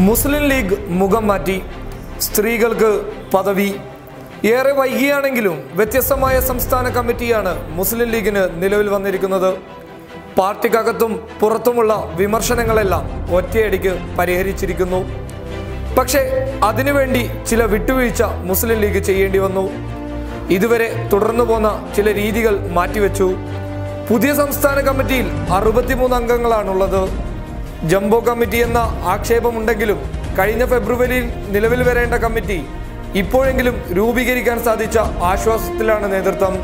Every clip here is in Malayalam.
മുസ്ലിം ലീഗ് മുഖം മാറ്റി. സ്ത്രീകൾക്ക് പദവി. ഏറെ വൈകിയാണെങ്കിലും വ്യത്യസ്തമായ സംസ്ഥാന കമ്മിറ്റിയാണ് മുസ്ലിം ലീഗിന് നിലവിൽ വന്നിരിക്കുന്നത്. പാർട്ടിക്കകത്തും പുറത്തുമുള്ള വിമർശനങ്ങളെല്ലാം ഒറ്റയടിക്ക് പരിഹരിച്ചിരിക്കുന്നു. പക്ഷേ അതിനുവേണ്ടി ചില വിട്ടുവീഴ്ച മുസ്ലിം ലീഗ് ചെയ്യേണ്ടി വന്നു. ഇതുവരെ തുടർന്നു പോന്ന ചില രീതികൾ മാറ്റിവെച്ചു. പുതിയ സംസ്ഥാന കമ്മിറ്റിയിൽ അറുപത്തിമൂന്ന് അംഗങ്ങളാണുള്ളത്. ജംബോ കമ്മിറ്റി എന്ന ആക്ഷേപമുണ്ടെങ്കിലും കഴിഞ്ഞ ഫെബ്രുവരിയിൽ നിലവിൽ വരേണ്ട കമ്മിറ്റി ഇപ്പോഴെങ്കിലും രൂപീകരിക്കാൻ സാധിച്ച ആശ്വാസത്തിലാണ് നേതൃത്വം.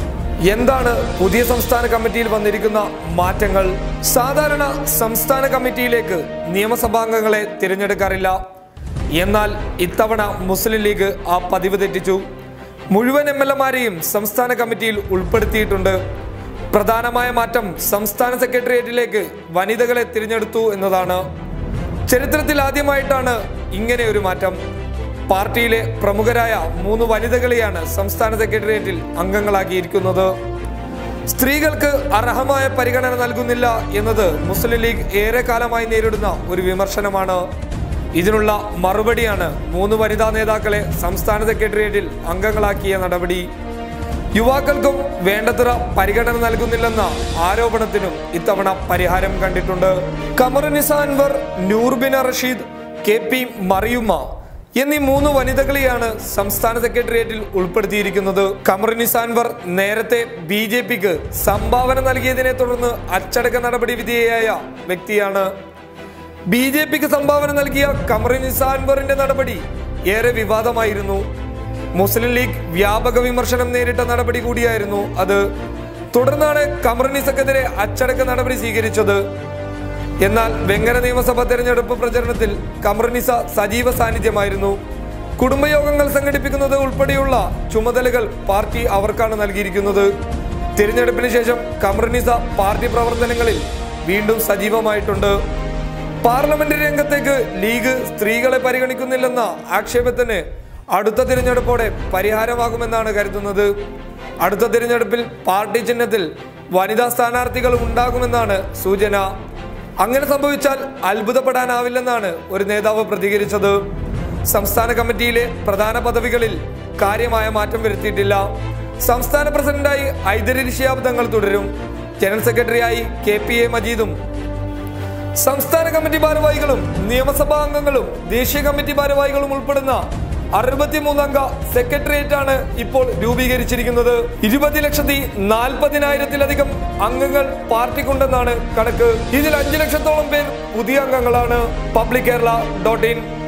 എന്താണ് പുതിയ സംസ്ഥാന കമ്മിറ്റിയിൽ വന്നിരിക്കുന്ന മാറ്റങ്ങൾ? സാധാരണ സംസ്ഥാന കമ്മിറ്റിയിലേക്ക് നിയമസഭാംഗങ്ങളെ തിരഞ്ഞെടുക്കാറില്ല. എന്നാൽ ഇത്തവണ മുസ്ലിം ലീഗ് ആ പതിവ് തെറ്റിച്ചു. മുഴുവൻ എം എൽ എമാരെയും സംസ്ഥാന കമ്മിറ്റിയിൽ ഉൾപ്പെടുത്തിയിട്ടുണ്ട്. പ്രധാനമായ മാറ്റം സംസ്ഥാന സെക്രട്ടേറിയറ്റിലേക്ക് വനിതകളെ തിരഞ്ഞെടുത്തു എന്നതാണ്. ചരിത്രത്തിൽ ആദ്യമായിട്ടാണ് ഇങ്ങനെ ഒരു മാറ്റം. പാർട്ടിയിലെ പ്രമുഖരായ മൂന്ന് വനിതകളെയാണ് സംസ്ഥാന സെക്രട്ടേറിയറ്റിൽ അംഗങ്ങളാക്കിയിരിക്കുന്നത്. സ്ത്രീകൾക്ക് അർഹമായ പരിഗണന നൽകുന്നില്ല എന്നത് മുസ്ലിം ലീഗ് ഏറെ കാലമായി നേരിടുന്ന ഒരു വിമർശനമാണ്. ഇതിനുള്ള മറുപടിയാണ് മൂന്ന് വനിതാ നേതാക്കളെ സംസ്ഥാന സെക്രട്ടേറിയറ്റിൽ അംഗങ്ങളാക്കിയ നടപടി. യുവാക്കൾക്കും വേണ്ടത്ര പരിഗണന നൽകുന്നില്ലെന്ന ആരോപണത്തിനും ഇത്തവണ പരിഹാരം കണ്ടിട്ടുണ്ട്. കമറുനിസ അൻവർ നൂർബിന റഷീദ് കെ പി മറിയുമ്മ എന്നീ മൂന്ന് വനിതകളെയാണ് സംസ്ഥാന സെക്രട്ടേറിയറ്റിൽ ഉൾപ്പെടുത്തിയിരിക്കുന്നത്. കമറുനിസ അൻവർ നേരത്തെ ബി ജെ പിക്ക് സംഭാവന നൽകിയതിനെ തുടർന്ന് അച്ചടക്ക നടപടി വിധേയയായ വ്യക്തിയാണ്. ബി ജെ പിക്ക് സംഭാവന നൽകിയ കമറുനിസ അൻവറിന്റെ നടപടി ഏറെ വിവാദമായിരുന്നു. മുസ്ലിം ലീഗ് വ്യാപക വിമർശനം നേരിട്ട നടപടി കൂടിയായിരുന്നു അത്. തുടർന്നാണ് കമ്മ്യൂണിസക്കെതിരെ അച്ചടക്ക നടപടി സ്വീകരിച്ചത്. എന്നാൽ വെങ്ങര നിയമസഭാ തെരഞ്ഞെടുപ്പ് പ്രചരണത്തിൽ കമ്മ്യൂണിസ സജീവ സാന്നിധ്യമായിരുന്നു. കുടുംബയോഗങ്ങൾ സംഘടിപ്പിക്കുന്നത് ഉൾപ്പെടെയുള്ള ചുമതലകൾ പാർട്ടി അവർക്കാണ് നൽകിയിരിക്കുന്നത്. തിരഞ്ഞെടുപ്പിന് ശേഷം കമ്മ്യൂണിസ പാർട്ടി പ്രവർത്തനങ്ങളിൽ വീണ്ടും സജീവമായിട്ടുണ്ട്. പാർലമെന്റ് രംഗത്തേക്ക് ലീഗ് സ്ത്രീകളെ പരിഗണിക്കുന്നില്ലെന്ന ആക്ഷേപത്തിന് അടുത്ത തിരഞ്ഞെടുപ്പോടെ പരിഹാരമാകുമെന്നാണ് കരുതുന്നത്. അടുത്ത തിരഞ്ഞെടുപ്പിൽ പാർട്ടി ചിഹ്നത്തിൽ വനിതാ സ്ഥാനാർത്ഥികൾ ഉണ്ടാകുമെന്നാണ് സൂചന. അങ്ങനെ സംഭവിച്ചാൽ അത്ഭുതപ്പെടാനാവില്ലെന്നാണ് ഒരു നേതാവ് പ്രതികരിച്ചത്. സംസ്ഥാന കമ്മിറ്റിയിലെ പ്രധാന പദവികളിൽ കാര്യമായ മാറ്റം വരുത്തിയിട്ടില്ല. സംസ്ഥാന പ്രസിഡന്റായി ഐദരി ഋഷിയാബ്ദങ്ങൾ തുടരും. ജനറൽ സെക്രട്ടറിയായി കെ പി എ മജീദും. സംസ്ഥാന കമ്മിറ്റി ഭാരവാഹികളും നിയമസഭാ അംഗങ്ങളും ദേശീയ കമ്മിറ്റി ഭാരവാഹികളും ഉൾപ്പെടുന്ന അറുപത്തിമൂന്നംഗ സെക്രട്ടേറിയറ്റ് ആണ് ഇപ്പോൾ രൂപീകരിച്ചിരിക്കുന്നത്. ഇരുപത് ലക്ഷത്തി നാൽപ്പതിനായിരത്തിലധികം അംഗങ്ങൾ പാർട്ടിക്കുണ്ടെന്നാണ് കണക്ക്. ഇതിൽ അഞ്ചു ലക്ഷത്തോളം പേർ പുതിയ അംഗങ്ങളാണ്. Public Kerala dot in